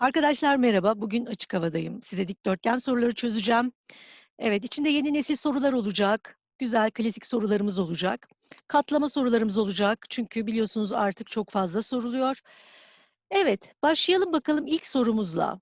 Arkadaşlar merhaba. Bugün açık havadayım. Size dikdörtgen soruları çözeceğim. Evet, içinde yeni nesil sorular olacak. Güzel, klasik sorularımız olacak. Katlama sorularımız olacak. Çünkü biliyorsunuz artık çok fazla soruluyor. Evet, başlayalım bakalım ilk sorumuzla.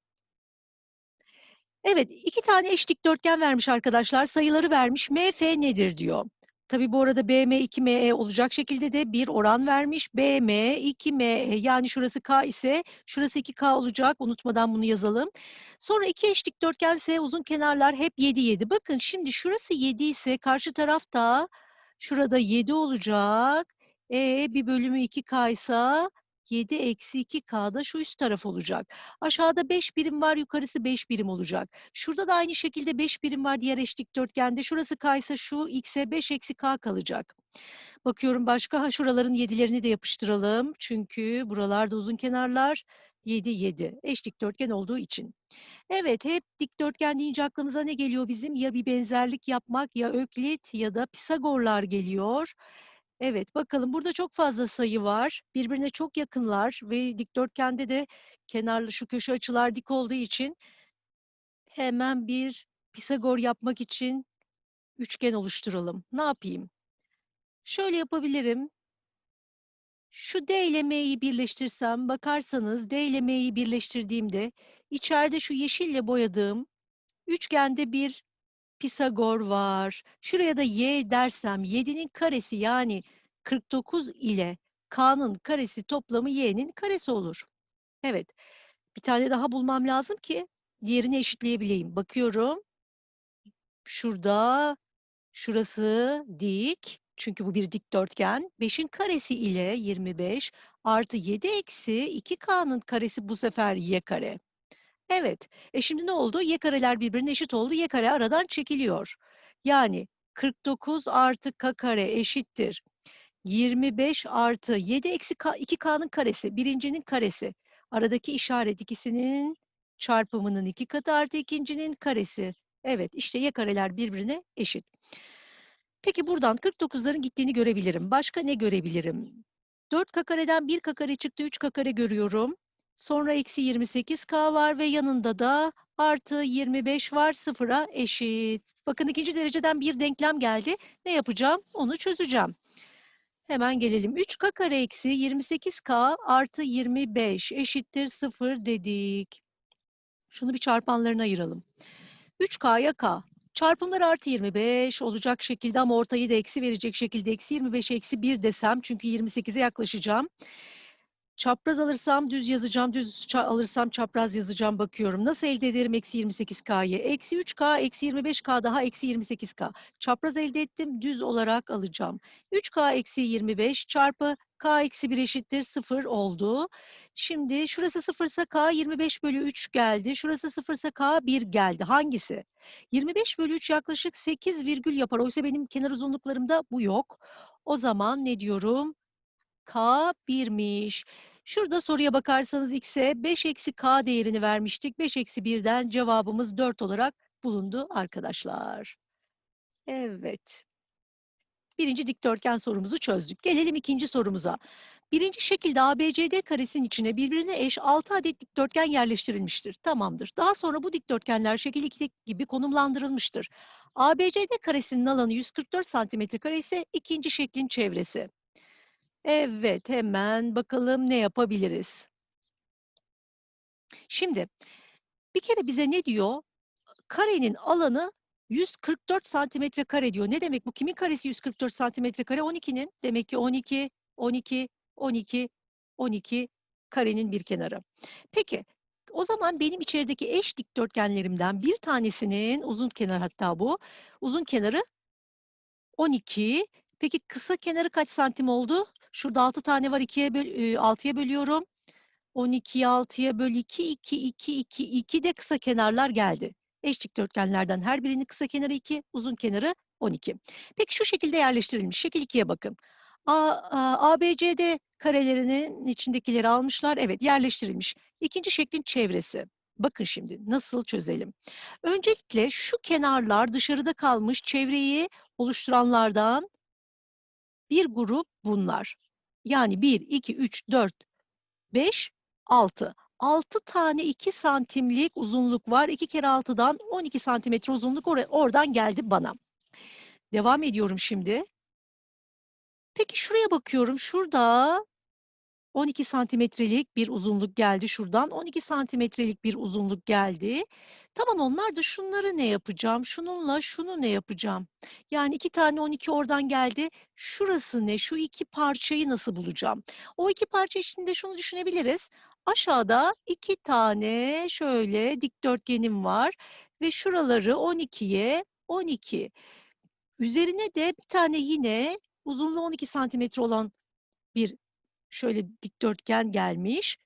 Evet, iki tane eş dikdörtgen vermiş arkadaşlar. Sayıları vermiş. MF nedir diyor. Tabii bu arada BM 2ME olacak şekilde de bir oran vermiş. BM 2ME yani şurası K ise şurası 2K olacak. Unutmadan bunu yazalım. Sonra iki eş dikdörtgen ise uzun kenarlar hep 7 7. Bakın şimdi şurası 7 ise karşı tarafta şurada 7 olacak. E bir bölümü 2K ise 7 eksi 2K da şu üst taraf olacak. Aşağıda 5 birim var, yukarısı 5 birim olacak. Şurada da aynı şekilde 5 birim var diğer eş dikdörtgende. Şurası K ise şu x'e 5 eksi K kalacak. Bakıyorum başka, ha şuraların 7'lerini de yapıştıralım. Çünkü buralarda uzun kenarlar 7 7 eş dikdörtgen olduğu için. Evet, hep dikdörtgen deyince aklımıza ne geliyor bizim? Ya bir benzerlik yapmak ya Öklit ya da Pisagorlar geliyor. Evet, bakalım burada çok fazla sayı var. Birbirine çok yakınlar ve dikdörtgende de kenarlı şu köşe açılar dik olduğu için hemen bir Pisagor yapmak için üçgen oluşturalım. Ne yapayım? Şöyle yapabilirim. Şu D ile M'yi birleştirsem, bakarsanız D ile M'yi birleştirdiğimde içeride şu yeşille boyadığım üçgende bir Pisagor var. Şuraya da Y dersem 7'nin karesi yani 49 ile K'nın karesi toplamı Y'nin karesi olur. Evet. Bir tane daha bulmam lazım ki diğerini eşitleyebileyim. Bakıyorum. Şurada şurası dik. Çünkü bu bir dikdörtgen. 5'in karesi ile 25 artı 7 eksi 2K'nın karesi bu sefer Y kare. Evet. E şimdi ne oldu? Y kareler birbirine eşit oldu. Y kare aradan çekiliyor. Yani 49 artı K kare eşittir. 25 artı 7 eksi K, 2K'nın karesi. Birincinin karesi. Aradaki işaret ikisinin çarpımının iki katı artı ikincinin karesi. Evet işte y kareler birbirine eşit. Peki buradan 49'ların gittiğini görebilirim. Başka ne görebilirim? 4k kareden 1k kare çıktı 3k kare görüyorum. Sonra eksi 28k var ve yanında da artı 25 var sıfıra eşit. Bakın ikinci dereceden bir denklem geldi. Ne yapacağım? Onu çözeceğim. Hemen gelelim. 3k kare eksi 28k artı 25 eşittir 0 dedik. Şunu bir çarpanlarına ayıralım. 3k'ya k. Çarpımlar artı 25 olacak şekilde ama ortayı da eksi verecek şekilde eksi 25 eksi 1 desem çünkü 28'e yaklaşacağım. Çapraz alırsam düz yazacağım, düz alırsam çapraz yazacağım bakıyorum. Nasıl elde ederim eksi 28k'yı? Eksi 3k, eksi 25k daha eksi 28k. Çapraz elde ettim, düz olarak alacağım. 3k eksi 25 çarpı k eksi 1 eşittir 0 oldu. Şimdi şurası 0 ise k 25 bölü 3 geldi. Şurası 0 ise k 1 geldi. Hangisi? 25 bölü 3 yaklaşık 8 virgül yapar. Oysa benim kenar uzunluklarımda bu yok. O zaman ne diyorum? K 1'miş. Şurada soruya bakarsanız x'e 5 eksi k değerini vermiştik. 5 eksi 1'den cevabımız 4 olarak bulundu arkadaşlar. Evet. Birinci dikdörtgen sorumuzu çözdük. Gelelim ikinci sorumuza. Birinci şekilde ABCD karesinin içine birbirine eş 6 adet dikdörtgen yerleştirilmiştir. Tamamdır. Daha sonra bu dikdörtgenler şekil 2 gibi konumlandırılmıştır. ABCD karesinin alanı 144 cm kare ise ikinci şeklin çevresi. Evet, hemen bakalım ne yapabiliriz? Şimdi bir kere bize ne diyor? Karenin alanı 144 santimetre kare diyor. Ne demek bu? Kimin karesi 144 santimetre kare? 12'nin. Demek ki 12, 12, 12, 12 karenin bir kenarı. Peki o zaman benim içerideki eş dikdörtgenlerimden bir tanesinin uzun kenar hatta bu. Uzun kenarı 12. Peki kısa kenarı kaç santim oldu? Şurada 6 tane var. 2'ye böl 6'ya bölüyorum. 12'yi 6'ya böl 2, 2, 2, 2, 2 de kısa kenarlar geldi. Eş dikdörtgenlerden her birinin kısa kenarı 2, uzun kenarı 12. Peki şu şekilde yerleştirilmiş. Şekil 2'ye bakın. ABCD karelerinin içindekileri almışlar. Evet yerleştirilmiş. İkinci şeklin çevresi. Bakın şimdi nasıl çözelim. Öncelikle şu kenarlar dışarıda kalmış çevreyi oluşturanlardan bir grup bunlar. Yani 1, 2, 3, 4, 5, 6. 6 tane 2 santimlik uzunluk var. 2 kere 6'dan 12 santimetre uzunluk oraya, oradan geldi bana. Devam ediyorum şimdi. Peki şuraya bakıyorum. Şurada 12 santimetrelik bir uzunluk geldi şuradan. 12 santimetrelik bir uzunluk geldi. Tamam onlar da şunları ne yapacağım? Şununla şunu ne yapacağım? Yani 2 tane 12 oradan geldi. Şurası ne? Şu iki parçayı nasıl bulacağım? O iki parça içinde şunu düşünebiliriz. Aşağıda 2 tane şöyle dikdörtgenim var ve şuraları 12'ye 12. Üzerine de bir tane yine uzunluğu 12 santimetre olan bir şöyle dikdörtgen gelmiş.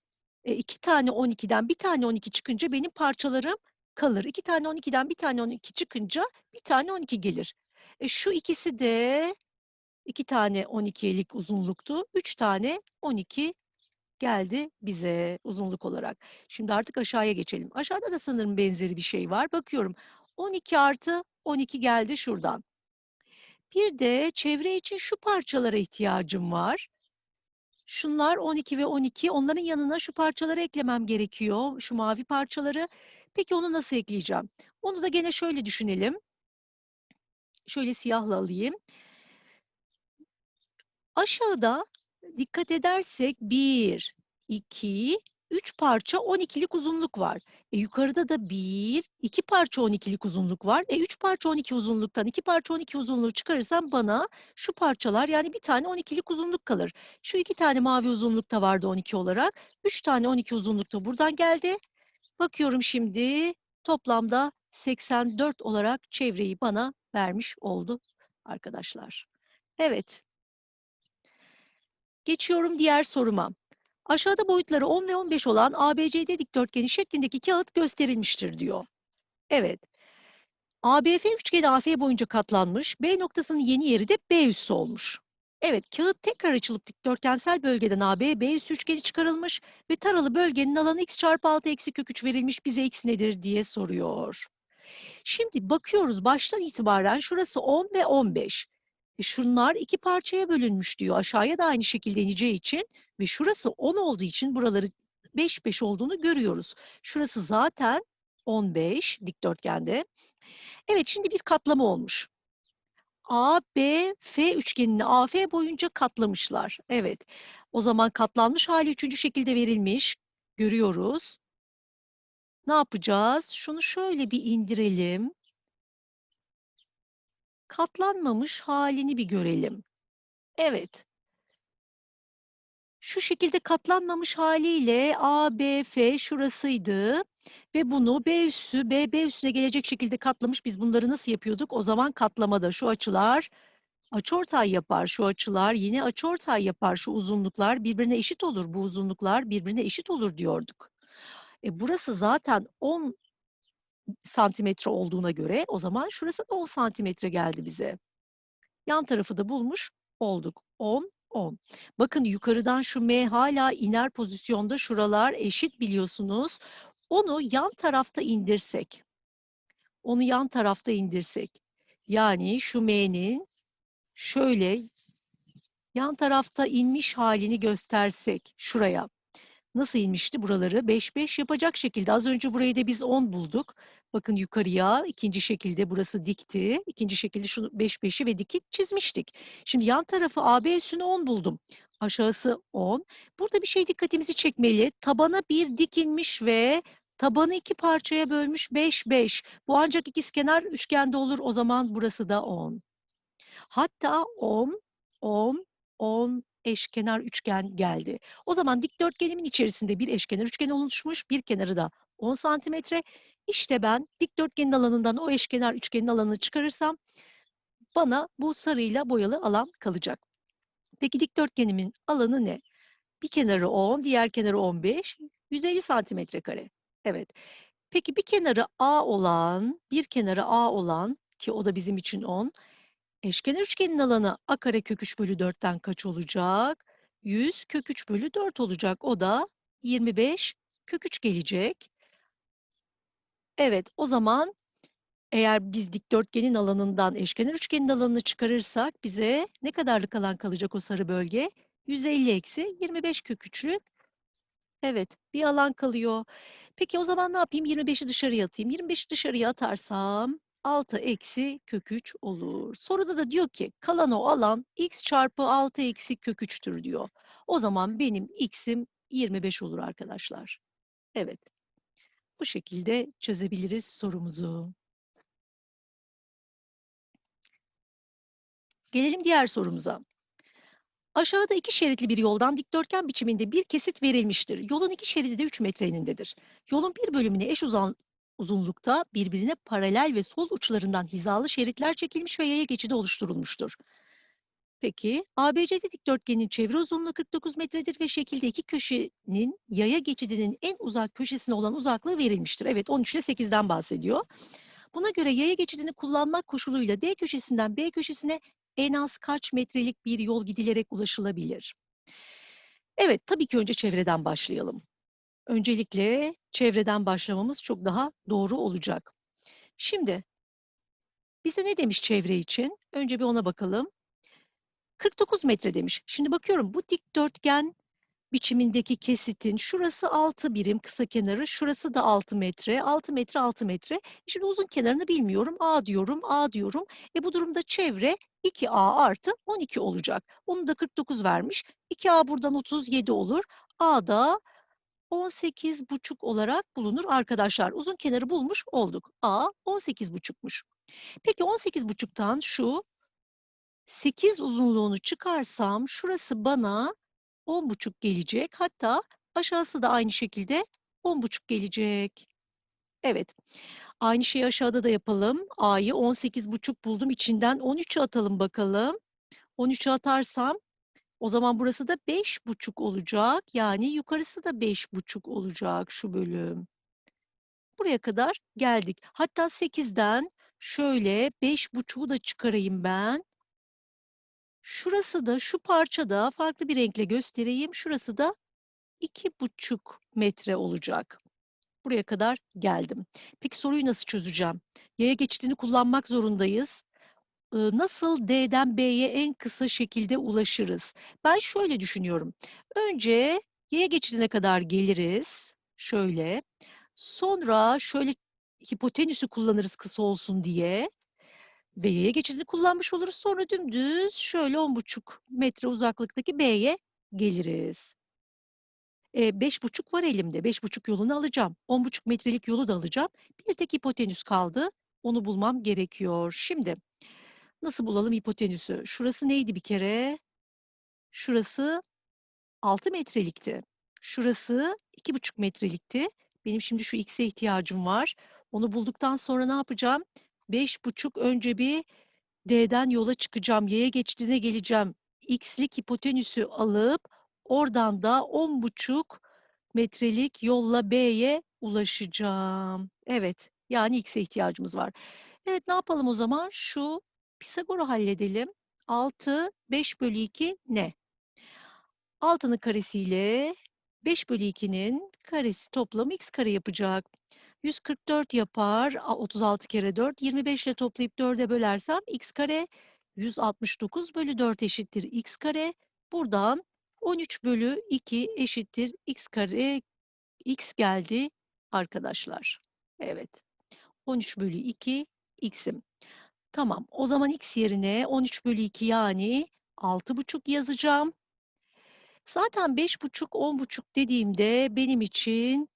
E, 2 tane 12'den bir tane 12 çıkınca benim parçalarım kalır. 2 tane 12'den bir tane 12 çıkınca bir tane 12 gelir. E, şu ikisi de 2 tane 12'lik uzunluktu. 3 tane 12 geldi bize uzunluk olarak. Şimdi artık aşağıya geçelim. Aşağıda da sanırım benzeri bir şey var. Bakıyorum 12 artı 12 geldi şuradan. Bir de çevre için şu parçalara ihtiyacım var. Şunlar 12 ve 12. Onların yanına şu parçaları eklemem gerekiyor. Şu mavi parçaları. Peki onu nasıl ekleyeceğim? Onu da gene şöyle düşünelim. Şöyle siyahla alayım. Aşağıda dikkat edersek 1, 2, 3 parça 12'lik uzunluk var. E yukarıda da 1, 2 parça 12'lik uzunluk var. E 3 parça 12 uzunluktan 2 parça 12 uzunluğu çıkarırsam bana şu parçalar yani bir tane 12'lik uzunluk kalır. Şu iki tane mavi uzunlukta vardı 12 olarak. 3 tane 12 uzunlukta buradan geldi. Bakıyorum şimdi toplamda 84 olarak çevreyi bana vermiş oldu arkadaşlar. Evet. Geçiyorum diğer soruma. Aşağıda boyutları 10 ve 15 olan ABCD dikdörtgeni şeklindeki kağıt gösterilmiştir diyor. Evet. ABF üçgeni AF boyunca katlanmış, B noktasının yeni yeri de B üssü olmuş. Evet, kağıt tekrar açılıp dikdörtgensel bölgeden AB, B üssü üçgeni çıkarılmış ve taralı bölgenin alanı x çarpı 6 eksi kök 3 verilmiş. Bize x nedir diye soruyor. Şimdi bakıyoruz baştan itibaren şurası 10 ve 15. E şunlar iki parçaya bölünmüş diyor. Aşağıya da aynı şekilde ineceği için ve şurası 10 olduğu için buraları 5 5 olduğunu görüyoruz. Şurası zaten 15 dikdörtgende. Evet şimdi bir katlama olmuş. A, B, F üçgenini AF boyunca katlamışlar. Evet. O zaman katlanmış hali üçüncü şekilde verilmiş. Görüyoruz. Ne yapacağız? Şunu şöyle bir indirelim. Katlanmamış halini bir görelim. Evet. Şu şekilde katlanmamış haliyle A, B, F şurasıydı ve bunu B üssü, B, B üssüne gelecek şekilde katlamış. Biz bunları nasıl yapıyorduk? O zaman katlamada şu açılar açıortay yapar, şu açılar yine açıortay yapar, şu uzunluklar birbirine eşit olur, bu uzunluklar birbirine eşit olur diyorduk. E burası zaten 10 santimetre olduğuna göre o zaman şurası da 10 santimetre geldi bize. Yan tarafı da bulmuş olduk. 10, 10. Bakın yukarıdan şu M hala iner pozisyonda şuralar eşit biliyorsunuz. Onu yan tarafta indirsek. Onu yan tarafta indirsek. Yani şu M'nin şöyle yan tarafta inmiş halini göstersek şuraya. Nasıl inmişti buraları? 5 5 yapacak şekilde. Az önce burayı da biz 10 bulduk. Bakın yukarıya ikinci şekilde burası dikti. İkinci şekilde şunu 5 5'i ve dikit çizmiştik. Şimdi yan tarafı AB üssünü 10 buldum. Aşağısı 10. Burada bir şey dikkatimizi çekmeli. Tabana bir dikilmiş ve tabanı iki parçaya bölmüş 5 5. Bu ancak ikizkenar üçgende olur. O zaman burası da 10. Hatta 10 10 10 eşkenar üçgen geldi. O zaman dikdörtgenimin içerisinde bir eşkenar üçgen oluşmuş. Bir kenarı da 10 santimetre. İşte ben dikdörtgenin alanından o eşkenar üçgenin alanını çıkarırsam bana bu sarıyla boyalı alan kalacak. Peki dikdörtgenimin alanı ne? Bir kenarı 10, diğer kenarı 15, 150 santimetre kare. Evet. Peki bir kenarı A olan, bir kenarı A olan ki o da bizim için 10. Eşkenar üçgenin alanı a kare kök 3 bölü 4'ten kaç olacak? 100 kök 3 bölü 4 olacak. O da 25 kök 3 gelecek. Evet o zaman eğer biz dikdörtgenin alanından eşkenar üçgenin alanını çıkarırsak bize ne kadarlık alan kalacak o sarı bölge? 150 eksi 25 kök 3'lük Evet, bir alan kalıyor. Peki o zaman ne yapayım? 25'i dışarıya atayım. 25'i dışarıya atarsam 6 eksi kök 3 olur. Soruda da diyor ki kalan o alan x çarpı 6 eksi kök 3'tür diyor. O zaman benim x'im 25 olur arkadaşlar. Evet, bu şekilde çözebiliriz sorumuzu. Gelelim diğer sorumuza. Aşağıda iki şeritli bir yoldan dikdörtgen biçiminde bir kesit verilmiştir. Yolun iki şeridi de 3 metre enindedir. Yolun bir bölümüne eş uzan, uzunlukta birbirine paralel ve sol uçlarından hizalı şeritler çekilmiş ve yaya geçidi oluşturulmuştur. Peki, ABCD dikdörtgenin çevre uzunluğu 49 metredir ve şekilde iki köşenin yaya geçidinin en uzak köşesine olan uzaklığı verilmiştir. Evet, 13 ile 8'den bahsediyor. Buna göre yaya geçidini kullanmak koşuluyla D köşesinden B köşesine en az kaç metrelik bir yol gidilerek ulaşılabilir? Evet, tabii ki önce çevreden başlayalım. Öncelikle çevreden başlamamız çok daha doğru olacak. Şimdi bize ne demiş çevre için? Önce bir ona bakalım. 49 metre demiş. Şimdi bakıyorum bu dikdörtgen biçimindeki kesitin şurası 6 birim kısa kenarı, şurası da 6 metre, 6 metre, 6 metre. Şimdi uzun kenarını bilmiyorum. A diyorum, A diyorum. E bu durumda çevre 2A artı 12 olacak. Onu da 49 vermiş. 2A buradan 37 olur. A da 18,5 olarak bulunur arkadaşlar. Uzun kenarı bulmuş olduk. A 18,5'muş. Peki 18,5'tan şu 8 uzunluğunu çıkarsam şurası bana 10,5 gelecek. Hatta aşağısı da aynı şekilde 10,5 gelecek. Evet. Aynı şeyi aşağıda da yapalım. A'yı 18,5 buldum. İçinden 13'ü atalım bakalım. 13'ü atarsam o zaman burası da 5,5 olacak. Yani yukarısı da 5,5 olacak şu bölüm. Buraya kadar geldik. Hatta 8'den şöyle 5,5'u da çıkarayım ben. Şurası da şu parçada farklı bir renkle göstereyim. Şurası da 2,5 metre olacak. Buraya kadar geldim. Peki soruyu nasıl çözeceğim? Yaya geçidini kullanmak zorundayız. Nasıl D'den B'ye en kısa şekilde ulaşırız? Ben şöyle düşünüyorum. Önce yaya geçidine kadar geliriz. Şöyle. Sonra şöyle hipotenüsü kullanırız kısa olsun diye. Ve yaya geçidini kullanmış oluruz. Sonra dümdüz şöyle 10,5 metre uzaklıktaki B'ye geliriz. E, 5,5 var elimde. 5,5 yolunu alacağım. 10,5 metrelik yolu da alacağım. Bir tek hipotenüs kaldı. Onu bulmam gerekiyor. Şimdi nasıl bulalım hipotenüsü? Şurası neydi bir kere? Şurası 6 metrelikti. Şurası 2,5 metrelikti. Benim şimdi şu x'e ihtiyacım var. Onu bulduktan sonra ne yapacağım? 5,5 önce bir D'den yola çıkacağım. Y'ye geçtiğine geleceğim. X'lik hipotenüsü alıp oradan da 10,5 metrelik yolla B'ye ulaşacağım. Evet, yani X'e ihtiyacımız var. Evet, ne yapalım o zaman? Şu Pisagor'u halledelim. 6, 5 bölü 2 ne? 6'nın karesiyle 5 bölü 2'nin karesi toplamı x kare yapacak. 144 yapar. 36 kere 4. 25 ile toplayıp 4'e bölersem x kare 169 bölü 4 eşittir x kare. Buradan 13 bölü 2 eşittir x kare x geldi arkadaşlar. Evet. 13 bölü 2 x'im. Tamam. O zaman x yerine 13 bölü 2 yani 6,5 yazacağım. Zaten 5,5, 10,5 dediğimde benim için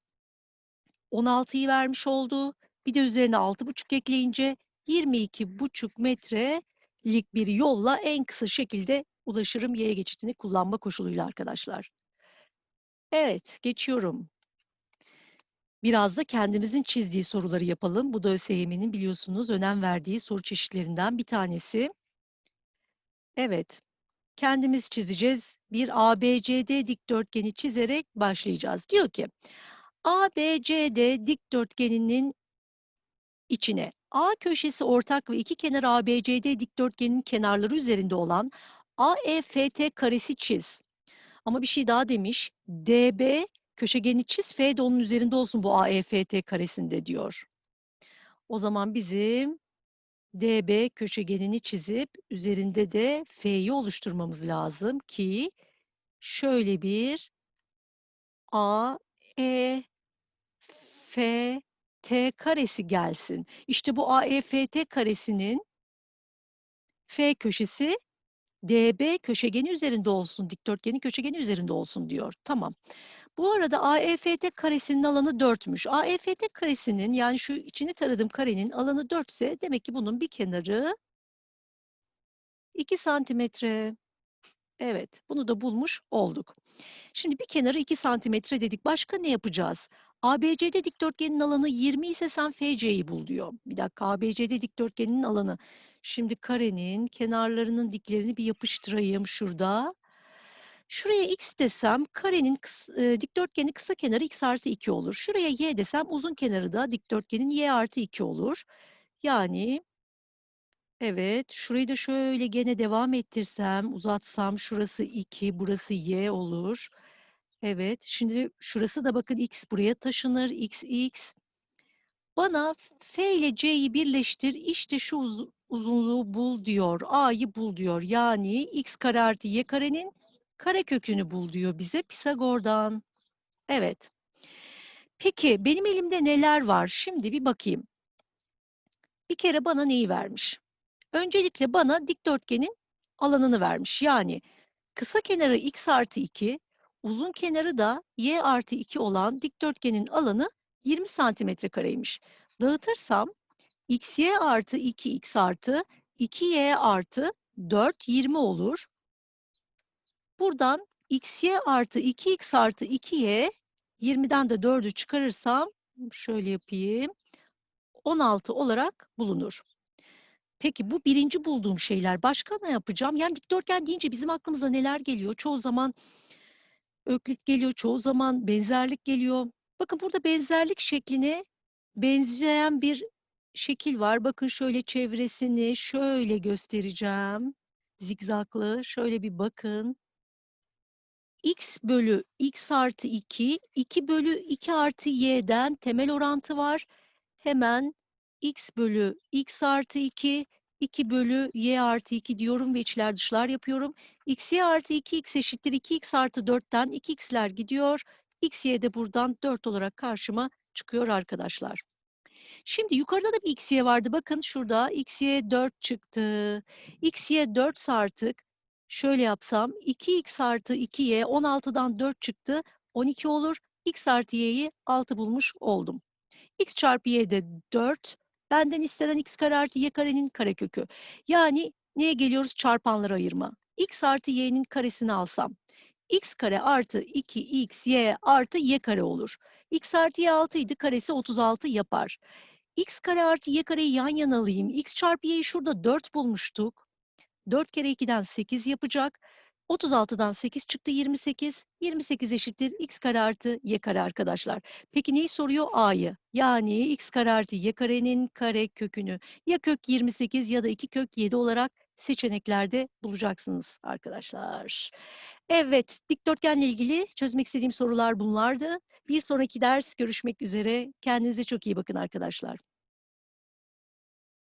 16'yı vermiş oldu. Bir de üzerine 6,5 ekleyince 22,5 metrelik bir yolla en kısa şekilde ulaşırım yaya geçidini kullanma koşuluyla arkadaşlar. Evet, geçiyorum. Biraz da kendimizin çizdiği soruları yapalım. Bu da ÖSYM'nin biliyorsunuz önem verdiği soru çeşitlerinden bir tanesi. Evet, kendimiz çizeceğiz. Bir ABCD dikdörtgeni çizerek başlayacağız. Diyor ki, ABCD dikdörtgeninin içine A köşesi ortak ve iki kenar ABCD dikdörtgeninin kenarları üzerinde olan AEFT karesi çiz. Ama bir şey daha demiş. DB köşegeni çiz, F de onun üzerinde olsun bu AEFT karesinde diyor. O zaman bizim DB köşegenini çizip üzerinde de F'yi oluşturmamız lazım ki şöyle bir A, E, F, T karesi gelsin. İşte bu AEFT karesinin F köşesi DB köşegeni üzerinde olsun, dikdörtgenin köşegeni üzerinde olsun diyor. Tamam. Bu arada AEFT karesinin alanı 4'müş. AEFT karesinin yani şu içini taradığım karenin alanı 4 ise demek ki bunun bir kenarı 2 santimetre. Evet, bunu da bulmuş olduk. Şimdi bir kenarı 2 santimetre dedik. Başka ne yapacağız? ABCD dikdörtgenin alanı 20 ise sen FC'yi bul diyor. Bir dakika ABCD dikdörtgeninin alanı. Şimdi karenin kenarlarının diklerini bir yapıştırayım şurada. Şuraya x desem karenin e, dikdörtgenin kısa kenarı x artı 2 olur. Şuraya y desem uzun kenarı da dikdörtgenin y artı 2 olur. Yani evet şurayı da şöyle gene devam ettirsem uzatsam şurası 2 burası y olur. Evet şimdi şurası da bakın x buraya taşınır x x. Bana f ile c'yi birleştir işte şu uz uzunluğu bul diyor. a'yı bul diyor. Yani x kare artı y karenin karekökünü bul diyor bize Pisagor'dan. Evet. Peki benim elimde neler var? Şimdi bir bakayım. Bir kere bana neyi vermiş? Öncelikle bana dikdörtgenin alanını vermiş. Yani kısa kenarı x artı 2, uzun kenarı da y artı 2 olan dikdörtgenin alanı 20 santimetre kareymiş. Dağıtırsam xy artı 2x artı 2y artı 4 20 olur. Buradan xy artı 2x artı 2y 20'den de 4'ü çıkarırsam şöyle yapayım 16 olarak bulunur. Peki bu birinci bulduğum şeyler. Başka ne yapacağım? Yani dikdörtgen deyince bizim aklımıza neler geliyor? Çoğu zaman öklit geliyor, çoğu zaman benzerlik geliyor. Bakın burada benzerlik şekline benzeyen bir şekil var. Bakın şöyle çevresini şöyle göstereceğim. Zigzaklı. Şöyle bir bakın x bölü x artı 2, 2 bölü 2 artı y'den temel orantı var. Hemen x bölü x artı 2, 2 bölü y artı 2 diyorum ve içler dışlar yapıyorum. x y artı 2 x eşittir 2x artı 4'ten 2x'ler gidiyor. x y de buradan 4 olarak karşıma çıkıyor arkadaşlar. Şimdi yukarıda da bir x y vardı. Bakın şurada x y 4 çıktı. x y 4 artık Şöyle yapsam 2x artı 2y 16'dan 4 çıktı. 12 olur. x artı y'yi 6 bulmuş oldum. x çarpı y de 4. Benden istenen x kare artı y karenin karekökü. Yani neye geliyoruz? Çarpanları ayırma. x artı y'nin karesini alsam. x kare artı 2xy artı y kare olur. x artı y 6 idi. Karesi 36 yapar. x kare artı y kareyi yan yana alayım. x çarpı y'yi şurada 4 bulmuştuk. 4 kere 2'den 8 yapacak. 36'dan 8 çıktı 28. 28 eşittir x kare artı y kare arkadaşlar. Peki neyi soruyor? A'yı. Yani x kare artı y karenin kare kökünü ya kök 28 ya da 2 kök 7 olarak seçeneklerde bulacaksınız arkadaşlar. Evet, dikdörtgenle ilgili çözmek istediğim sorular bunlardı. Bir sonraki ders görüşmek üzere. Kendinize çok iyi bakın arkadaşlar.